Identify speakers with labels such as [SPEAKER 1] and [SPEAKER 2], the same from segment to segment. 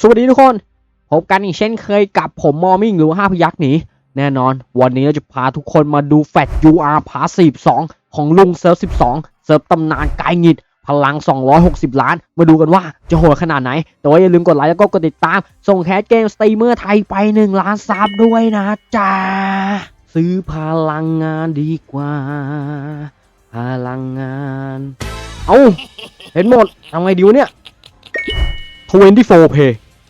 [SPEAKER 1] สวัสดีทุกคน พบกันอีกเช่นเคยกับผมมอมิงหรือว่าห้าพยักษ์หนีแน่นอน วันนี้เราจะพาทุกคนมาดูแฟต UR พาสี2ของลุงเซิร์ฟ 12 เซิร์ฟตำนานกายหงิด พลัง 260 ล้าน มาดูกันว่าจะโหดขนาดไหน แต่ว่าอย่าลืมกดไลค์แล้วก็กดติดตาม ส่งแคสเกมสตรีมเมอร์ไทยไป 1 ล้านซับด้วยนะจ๊ะซื้อพลังงานดีกว่า พลังงาน เอาเห็นหมดทำไงดีวะเนี่ย24 Pay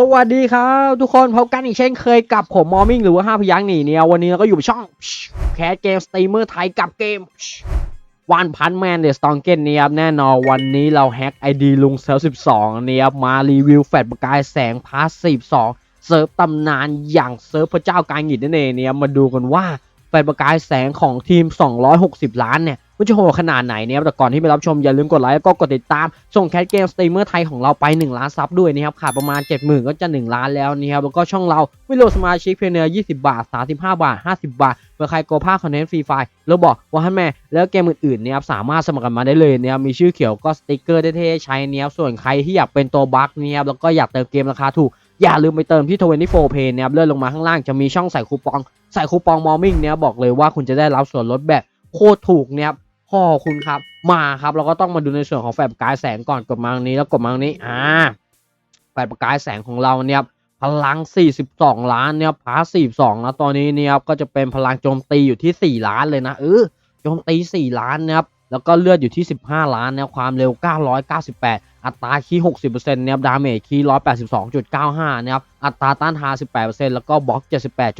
[SPEAKER 1] สวัสดีครับ ทุกคนพบกันอีกเช่นเคยกับผมมอมิ่งหรือว่าห้าพยักษ์หนีเนี่ยวันนี้เราก็อยู่ช่องแคสเกมสตรีมเมอร์ไทยกับเกมวันพันแมนเดสตองเกนเนี่ยครับแน่นอนวันนี้เราแฮกไอดีลุงเซิร์ฟ12เนี่ยครับมารีวิวแฟลชประกายแสงพาสซีฟ2เซิร์ฟตำนานอย่างเซิร์ฟพระเจ้าการหงิดนั่นเองเนี่ยมาดูกันว่าแฟลชประกายแสงของทีม 260 ล้านเนี่ย มันจะโหดขนาดไหนเนี่ยแต่ก่อนที่ไปรับชมอย่าลืมกดไลค์แล้วก็กดติดตาม ส่งแคสเกมสตรีมเมอร์ไทยของเราไป 1 ล้านซับด้วยนะครับขาดประมาณ 70,000 ก็จะ 1 ล้านแล้วนะครับแล้วก็ช่องเราวิโลสมาชิกเพียงเนื้อ20 บาท 35 บาท 50 บาทเมื่อใครโกภาคคอนเทนต์ฟรีไฟล์แล้วบอกว่าให้แม่แล้วเกมอื่นๆเนี่ยครับสามารถสมัครกันมาได้เลยเนะครับมีชื่อเขียวก็สติกเกอร์เท่ๆใช้เนี่ยส่วนใครที่อยากเป็นตัวบัคเนี่ยครับแล้วก็อยากเติมเกมราคาถูกอย่าลืมไปเติมที่ 24 Pay นะครับเลื่อนลงมาข้างล่างจะมีช่องใส่คูปอง ใส่คูปองมอมิ่งเนี่ยบอกเลยว่าคุณจะได้รับส่วนลดแบบโคตรถูกเนี่ย ครับพ่อคุณครับ มาครับ เราก็ต้องมาดูในส่วนของแฟลชประกายแสงก่อนกดมาตรงนี้แล้วกดมาตรงนี้อ่าแฟลชประกายแสงของเราเนี่ยพลัง 42 ล้านเนี่ยพาส42นะตอนนี้เนี่ยครับก็จะเป็นพลังโจมตีอยู่ที่ 4 ล้านเลยนะเออโจมตี 4 ล้านนะครับแล้วก็เลือดอยู่ที่ 15 ล้านเนี่ยความเร็ว 998 อัตราคี60%เนี่ยดาเมจคีย์182.95เนี่ยครับอัตราต้านทาน18%แล้วก็บล็อก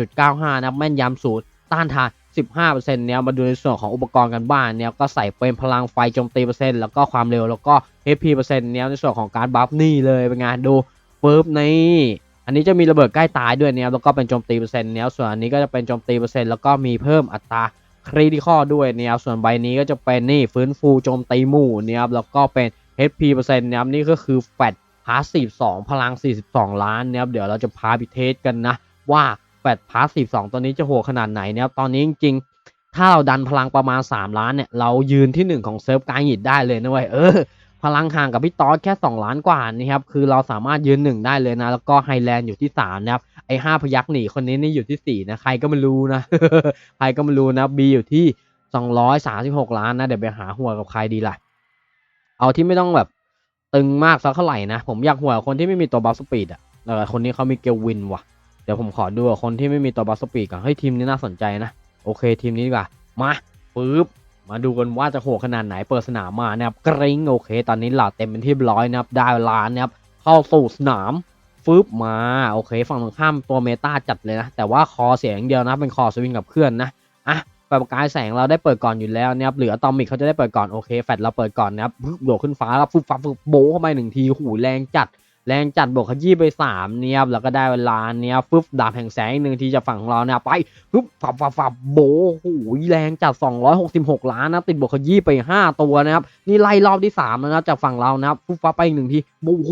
[SPEAKER 1] 78.95นะแม่นยำสูตรต้านทาน 15%เนี่ยมาดูในส่วนของอุปกรณ์กันบ้านเนี่ยก็ใส่เป็นพลังไฟโจมตีเปอร์เซ็นต์แล้วก็ความเร็วแล้วก็ HP เปอร์เซ็นต์เนี่ยในส่วนของการบัฟนี่เลยเป็นไงานดูปึ๊บนี่อันนี้จะมีระเบิดใกล้ตายด้วยเนี่ยแล้วก็เป็นโจมตีเปอร์เซ็นต์เนี่ยส่วนอันนี้ก็จะเป็นโจมตีเปอร์เซ็นต์แล้วก็มีเพิ่มอัตราคริติคอด้วยเนี่ยส่วนใบนี้ก็จะเป็นนี่ฟื้นฟูโจมตีหมู่เนี่ยแล้วก็เป็น HP เปอร์เซ็นต์เนี่ยนี่ก็คือแฟตพาสซีฟ2พลัง 42 ล้านเนี่ยเดี๋ยวเราจะพาไปเทสกันนะว่า แฟดพาสซีฟสองตัวนี้จะโหขนาดไหนเนี่ยตอนนี้จริงๆ ถ้าเราดันพลังประมาณ 3 ล้านเนี่ยเรายืนที่ 1 ของเซิร์ฟการหยิดได้เลยนะเว้ยเออพลังห่างกับพี่ตอสแค่ 2 ล้านกว่านี่ครับคือเราสามารถยืน1ได้เลยนะ แล้วก็ไฮแลนด์อยู่ที่3นะครับไอ้5พยักหนีคนนี้นี่อยู่ที่ 4 นะ ใครก็ไม่รู้นะ ใครก็ไม่รู้นะบีอยู่ที่ 236 ล้านนะ เดี๋ยวไปหาหัวกับใครดีล่ะ เอาที่ไม่ต้องแบบตึงมากสักเท่าไหร่นะ ผมอยากหัวคนที่ไม่มีตัวบัฟสปีดอะเออคนนี้เขามีเกลวินว่ะ ดี๋ยวผมขอดูคนที่ไม่มีตัวบัฟสปีดก่อนเฮ้ยทีมนี้น่าสนใจนะ โอเคทีมนี้ดีกว่า มาปึ๊บมาดูกันว่าจะโหดขนาดไหนเปิดสนามมานะครับกริ้งโอเค ตอนนี้หลาเต็มเป็นที่ร้อยนะครับได้เวลานะครับเข้าสู่สนามฟึบมาโอเค ฝั่งตรงข้ามตัวเมตาจัดเลยนะ แต่ว่าคอเสียงเดียวนะเป็นคอสวิงกับเพื่อนนะอะไฟประกายแสงเราได้เปิดก่อนอยู่แล้วนะครับเหลือตอมิกเขาจะได้เปิดก่อนโอเคแฟดเราเปิดก่อนนะครับปึ๊บโดดขึ้นฟ้าแล้วฟึบฟับฟึบโบเข้าไปหนึ่งทีหูแรงจัด แรงจัดบวกขยี้ไป3เนี่ยบแล้วก็ได้เวลาเนี่ยฟึบดาบแห่งแสงอีกหนึ่งทีจะฝั่งของเราเนี่ยไปฟึบฝับฝับฝับโบโอ้โหแรงจัด 266 ล้านนะติดบวกขยี้ไป 5 ตัวนะครับนี่ไล่รอบที่3แล้วนะจากฝั่งเรานะครับฟึบฟับไปอีกหนึ่งทีโอ้โห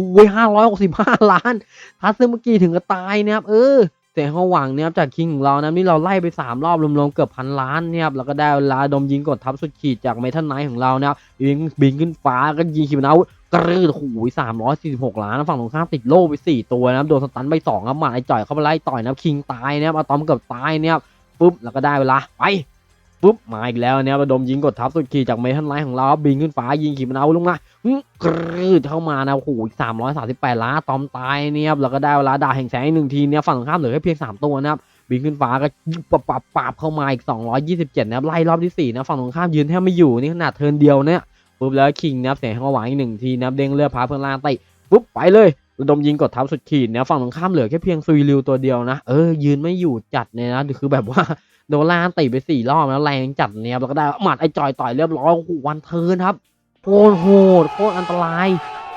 [SPEAKER 1] 565ล้านทัสซึเมื่อกี้ถึงก็ตายนะครับเออ เสียงเขาหวังเนี่ยจากคิงของเรานะนี่เราไล่ไป3รอบรวมๆเกือบพันล้านเนี่ยครับแล้วก็ได้เวลาดมยิงกดทับสุดขีดจากเมทัลไนท์ของเรานะยิงบินขึ้นฟ้าก็ยิงขีปนาวุธกระืดหสามร้อยสี่สิบหกล้านฝั่งตรงข้ามติดโล่ไปสี่ตัวนะโดนสตันไปสองครับหมาไอจ่อยเข้าไปไล่ต่อยนะคิงตายนะครับอะตอมเกือบตายเนี่ยปุ๊บแล้วก็ได้เวลาไป ปุ๊บมาอีกแล้วเนี่ยระดมยิงกดทับสุดขีดจากเมทัลไนท์ของเราบินขึ้นฟ้ายิงขีปนาวุธลงมาอื้อกรีดเข้ามานะโอ้โหสามร้อยสามสิบแปดล้านตอมตายเนี่ยครับแล้วก็ได้เวลาด่าแห่งแสงอีกหนึ่งทีเนี่ยฝั่งตรงข้ามเหลือแค่เพียงสามตัวนะครับบินขึ้นฟ้าก็ปับปับปับเข้ามาอีกสองร้อยยี่สิบเจ็ดนะครับไล่รอบที่สี่นะฝั่งตรงข้ามยืนแทบไม่อยู่นี่ขนาดเทิร์นเดียวเนี่ยปุ๊บแล้วคิงนะครับเสียงเขาหวานอีกหนึ่งทีนะครับเด้งเลือดพาเพื่อนล่างไต่ปุ๊บไปเลยระดมยิงกดทับสุดขีดเนี่ยฝั่งตรงข้ามเหลือแค่เพียงซุยริวตัวเดียวนะเออยืนไม่อยู่จัดเนี่ยนะคือแบบว่า โดนล่างตีไปสี่รอบแล้วแรงจัดเนี่ยแล้วก็ได้หมัดไอ้จอยต่อยเรียบร้อยโอ้โหวันเทินครับโคตรโหดโคตรอันตราย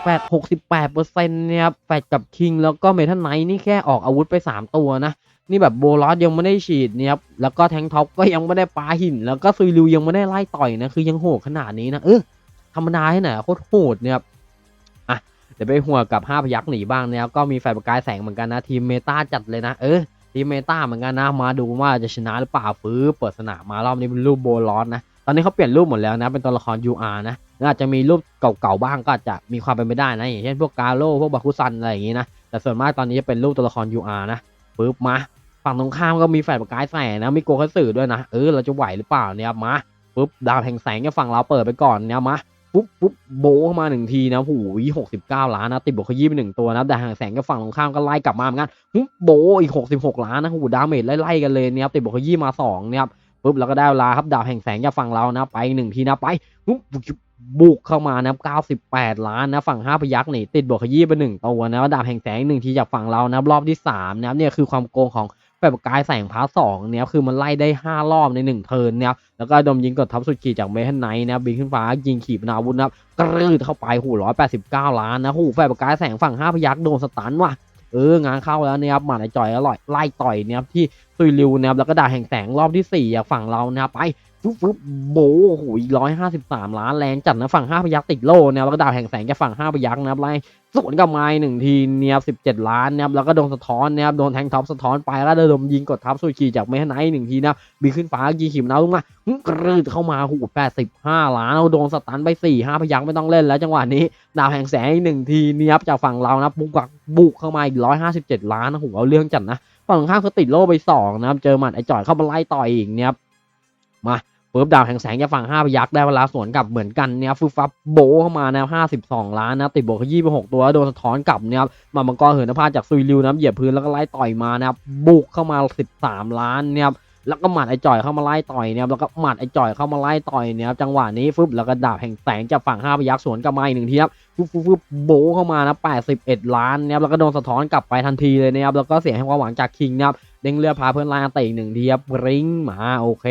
[SPEAKER 1] แฟด68เปอร์เซ็นต์เนี่ยครับแฟดกับคิงแล้วก็เมทัลไนท์นี่แค่ออกอาวุธไป3ตัวนะนี่แบบโบลอสยังไม่ได้ฉีดเนี่ยครับแล้วก็แทงท็อปก็ยังไม่ได้ปาหิน แล้วก็ซุยริวยังไม่ได้ไล่ต่อยนะคือยังโหดขนาดนี้นะเออธรรมดาที่ไหนโคตรโหดเนี่ยครับอะเดี๋ยวไปหัวกับห้าพยักหนีบ้างเนี่ยก็มีแฟนประกายแสงเหมือนกันนะทีมเมตาจัดเลยนะเออ ทีมเมตาเหมือนกันนะมาดูว่าจะชนะหรือเปล่าฟื้เปิดสนามมารอบนี้เป็นรูปโบลอสนะตอนนี้เขาเปลี่ยนรูปหมดแล้วนะเป็นตัวละคร UR นะอาจจะมีรูปเก่าๆบ้างก็อาจจะมีความเป็นไปได้นะอย่างเช่นพวกกาโร่พวกบาคุซันอะไรอย่างงี้นะแต่ส่วนมากตอนนี้จะเป็นรูปตัวละคร UR นะปึ๊บมาฝั่งตรงข้ามก็มีแฟนประกายแสงนะมีโกคัตสึด้วยนะเออเราจะไหวหรือเปล่าเนี่ยมาปุ๊บดาวแห่งแสงจะฝั่งเราเปิดไปก่อนเนี่ยมา ปุ๊บปุ๊บโบเข้ามาหนึ่งทีนะหูยหกสิบเก้าล้านนะ ติดบวกขยี้ไปหนึ่งตัวนะดาวแห่งแสงก็ฝั่งตรงข้ามก็ไล่กลับมาเหมือนกันปุ๊บโบอีกหกสิบหกล้านนะหูดาเมจไล่ๆกันเลยเนี่ยครับติดบวกขยี้มาสองเนี่ยครับปุ๊บแล้วก็ได้เวลาครับดาวแห่งแสงจะฝั่งเรานะ ไปหนึ่งทีนะไปปุ๊บบุกเข้ามานะ98 ล้านนะฝั่งห้าพยักษ์นี่ติดบวกขยี้ไปหนึ่งตัวนะดาวแห่งแสงหนึ่งทีจากฝั่งเรานะรอบที่สามนะครับเนี่ยคือความโกงของ แบบกายแสงพาร์ทสองเนี่ยคือมันไล่ได้ 5 รอบใน 1 เทิร์นเนี่ยแล้วก็ดมยิงกดทับสุดขีดจากเมทันไนท์นะบินขึ้นฟ้ายิงขีปนาวุธนะกระืดเข้าไปหูร้อยแปดสิบเก้าล้านนะหูแฟบกายแสงฝั่ง5พยักโดนสตันว่ะเอองานเข้าแล้วเนี่ยครับหมาในจ่อยอร่อยไล่ต่อยเนี่ยที่ซุยริวเนี่ยแล้วก็ด่าแห่งแสงรอบที่4ี่อะฝั่งเรานะไป ฟึบฟึบโบโอ้โหร้อยห้าสิบสามล้านแรงจัดนะฝั่งห้าพยักติดโล่เนี่ยแล้วก็ด่าแห่งแสงแกฝั่งห้าพยักนะครับไล่สวนกับไม้หนึ่งทีเนี่ยสิบเจ็ดล้านนะครับแล้วก็โดนสะท้อนนะครับโดนแทงท็อปสะท้อนไปแล้วระดมยิงกดทับสุดขีจากเมทันไนท์หนึ่งทีนะบบินขึ้นฟ้ายิงขีมนาวุธมาอื้อกรืดเข้ามาหูแปดสิบห้าล้านเอาโดนสตันไปสี่ห้าพยักไม่ต้องเล่นแล้ว จังหวะนี้ดาวแห่งแสงอีกหนึ่งทีเนียบจากฝั่งเรานะบุกกักบุกเข้ามาอีกร้อยห้าสิบเจ็ดล้านนะหูเอาเรื่องจัดนะฝั่งข้ามเขาติดโล่ไปสองนะครับเจอหมัดไอจ่อยเข้ามาไล่ต่อยอีกเนี่ยครั บมาปุ๊บดาวแห่งแสงจากฝั่งห้าพยักได้เวลาสวนกลับเหมือนกันเนี่ยฟึบฟับโบเข้ามานวห้าสิบสองล้านนะติดโบกขยี้ไปหกตัวโดนสะท้อนกลับเนี่ยครับมามังกรเหินนภาจากซุยริวนะเหยียบพื้นแล้วก็ไล่ต่อยมานะครับบุกเข้ามาสิบสามล้านเนี่ยแล้วก็หมัดไอ้จ่อยเข้ามาไล่ต่อยเนี่ยแล้วก็หมัดไอ้จ่อยเข้ามาไล่ต่อยเนี่ยครับจังหวะนี้ฟึบแล้วก็ดาบแห่งแสงจากฝั่งห้าพยักสวนกลับมาอีกหนึ่งทีครับฟึบฟึบฟึบโบเข้ามานะ81ล้านเนี่ยแล้วก็โดนสะท้อนกลับไปทันทีเลยนะครับแล้วก็เสียงให้ความหวังจากคิงนะครับเด้งเลือพาเพื่อนไล่เตะอีกหนึ่งทีครับริงมาโอเค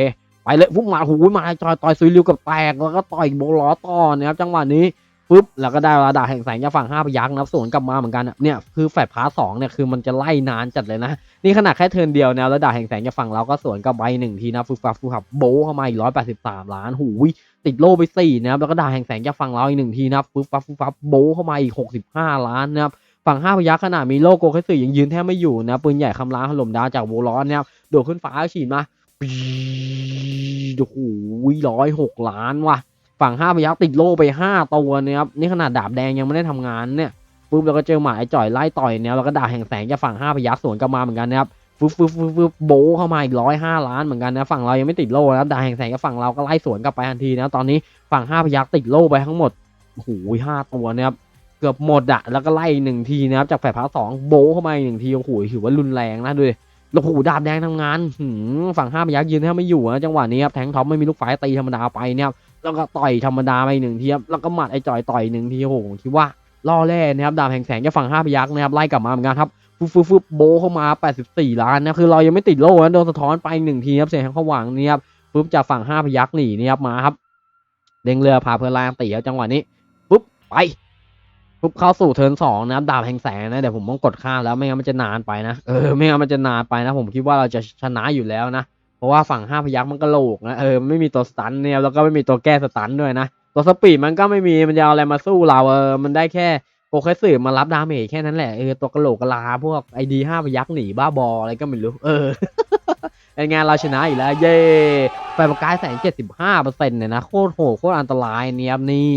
[SPEAKER 1] ไปเลยฟุ๊บมาหูมาจอยต่อยซุยริวกับแตกแล้วก็ต่อยโบล้อต่อนะครับจังหวะนี้ปุ๊บแล้วก็ได้เวลาดาแห่งแสงจากฝั่งห้าพยักนะสวนกลับมาเหมือนกันเนี่ยคือแฟดพาสองเนี่ยคือมันจะไล่นานจัดเลยนะนี่ขนาดแค่เทินเดียวนะแล้วดาแห่งแสงจากฝั่งเราก็สวนกลับไปหนึ่งทีนะฟูฟับฟูขับโบเข้ามาอีกร้อยแปดสิบสามล้านหูยติดโล่ไปสี่นะครับแล้วก็ดาแห่งแสงจากฝั่งเราอีกหนึ่งทีนะฟูฟับฟูฟับโบเข้ามาอีกหกสิบห้าล้านนะครับฝั่งห้าพยักขนาดมีโลโก้แค่สื่อยังยืนแทบไม่อยู่นะปืนใหญ่คำรามถล่มดาวจากโวลอนนะครับโดดขึ้นฟ้าฉีดมา ปีดโอ้โหร้อยหกล้านว่ะ ฝั่งห้าพยักติดโล่ไปห้าตัวเนี่ยครับนี่ขนาดดาบแดงยังไม่ได้ทำงานเนี่ยปุ๊บแล้วก็เจอหมาไอจ่อยไล่ต่อยเนี่ยแล้วก็ดาบแห่งแสงจากฝั่งห้าพยักสวนกลับมาเหมือนกันนะครับฟึบฟึบฟึบฟึบโบเข้ามาอีกร้อยห้าล้านเหมือนกันนะฝั่งเรายังไม่ติดโล่นะดาบแห่งแสงกับฝั่งเราก็ไล่สวนกลับไปทันทีนะตอนนี้ฝั่งห้าพยักติดโล่ไปทั้งหมดโอ้โหห้าตัวเนี่ยครับเกือบหมดอะแล้วก็ไล่หนึ่งทีนะครับจากแฝดพาร์ทสองโบเข้ามาอีกหนึ่งทีโอ้โหถือว่ารุนแรงนะดูดิแล้ว โอ้โหดาบแดงทำงานฝั่งห้าพยักยืนแทบไม่อยู่นะจังหวะนี้ครับแทงท็อปไม่มีลูกไฟตีธรรมดาไปเนี่ยครับแล้วก็ต่อยธรรมดาไปหนึ่งทีครับแล้วก็หมัดไอ้จ่อยต่อยหนึ่งทีโอ้โหผมคิดว่าล่อแร่นะครับดาบแห่งแสงจากฝั่งห้าพยักนะครับไล่กลับมาเหมือนกันครับฟึบฟึบฟึบโบเข้ามา 84 ล้านนะคือเรายังไม่ติดโล่นะโดนสะท้อนไปหนึ่งทีครับเสียงข้างหวังนี่ครับปุ๊บจากฝั่งห้าพยักหนีนี่ครับมาครับเด้งเรือพาเพื่อนไล่ตีครับจังหวะนี้ปุ๊บไป ปุ๊บเข้าสู่เทิร์นสองนะครับดาบแห่งแสงนะเดี๋ยวผมต้องกดข้ามแล้วไม่งั้นมันจะนานไปนะเออไม่งั้นมันจะนานไปนะ ผมคิดว่าเราจะชนะอยู่แล้วนะเพราะว่าฝั่งห้าพยักมันก็โลกนะเออไม่มีตัวสตันเนี่ยแล้วก็ไม่มีตัวแก้สตันด้วยนะตัวสปีดมันก็ไม่มีมันจะเอาอะไรมาสู้เราเออมันได้แค่โปรเคสสื่อมารับดาเมจแค่นั้นแหละเออตัวกระโหลกกะลาพวกไอดีห้าพยักหนีบ้าบออะไรก็ไม่รู้เออเป็นงานเราชนะอีกแล้วเย้ไฟประกายแสงเจ็ดสิบห้าเปอร์เซ็นต์เนี่ยนะโคตรโหดโคตรอันตรายเนี่ยครับนี่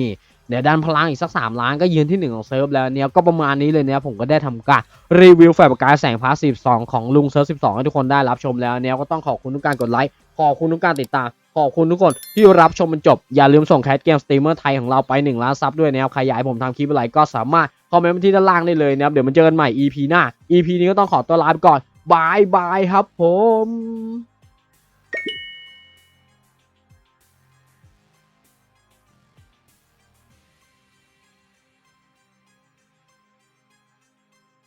[SPEAKER 1] เดี๋ยวดันพลังอีกสักสามล้านก็ยืนที่หนึ่งของเซิร์ฟแล้วเนี่ยก็ประมาณนี้เลยเนี่ยผมก็ได้ทำการรีวิวไฟประกายแสงพาร์ทสิบสองของลุงเซิร์ฟสิบสองให้ทุกคนได้รับชมแล้วเนี่ยก็ต้องขอบคุณทุกการกดไลค์ขอบคุณทุกการติดตามขอบคุณทุกคนที่รับชมมันจบ อย่าลืมส่งแคสเกมสตรีมเมอร์ไทยของเราไป1ล้านซับด้วยนะครับใครอยากให้ผมทำคลิปอะไรก็สามารถคอมเมนต์มาที่ด้านล่างได้เลยนะครับเดี๋ยวมาเจอกันใหม่ EP หน้า EP นี้ก็ต้องขอตัวลาไปก่อนบายบายครับผม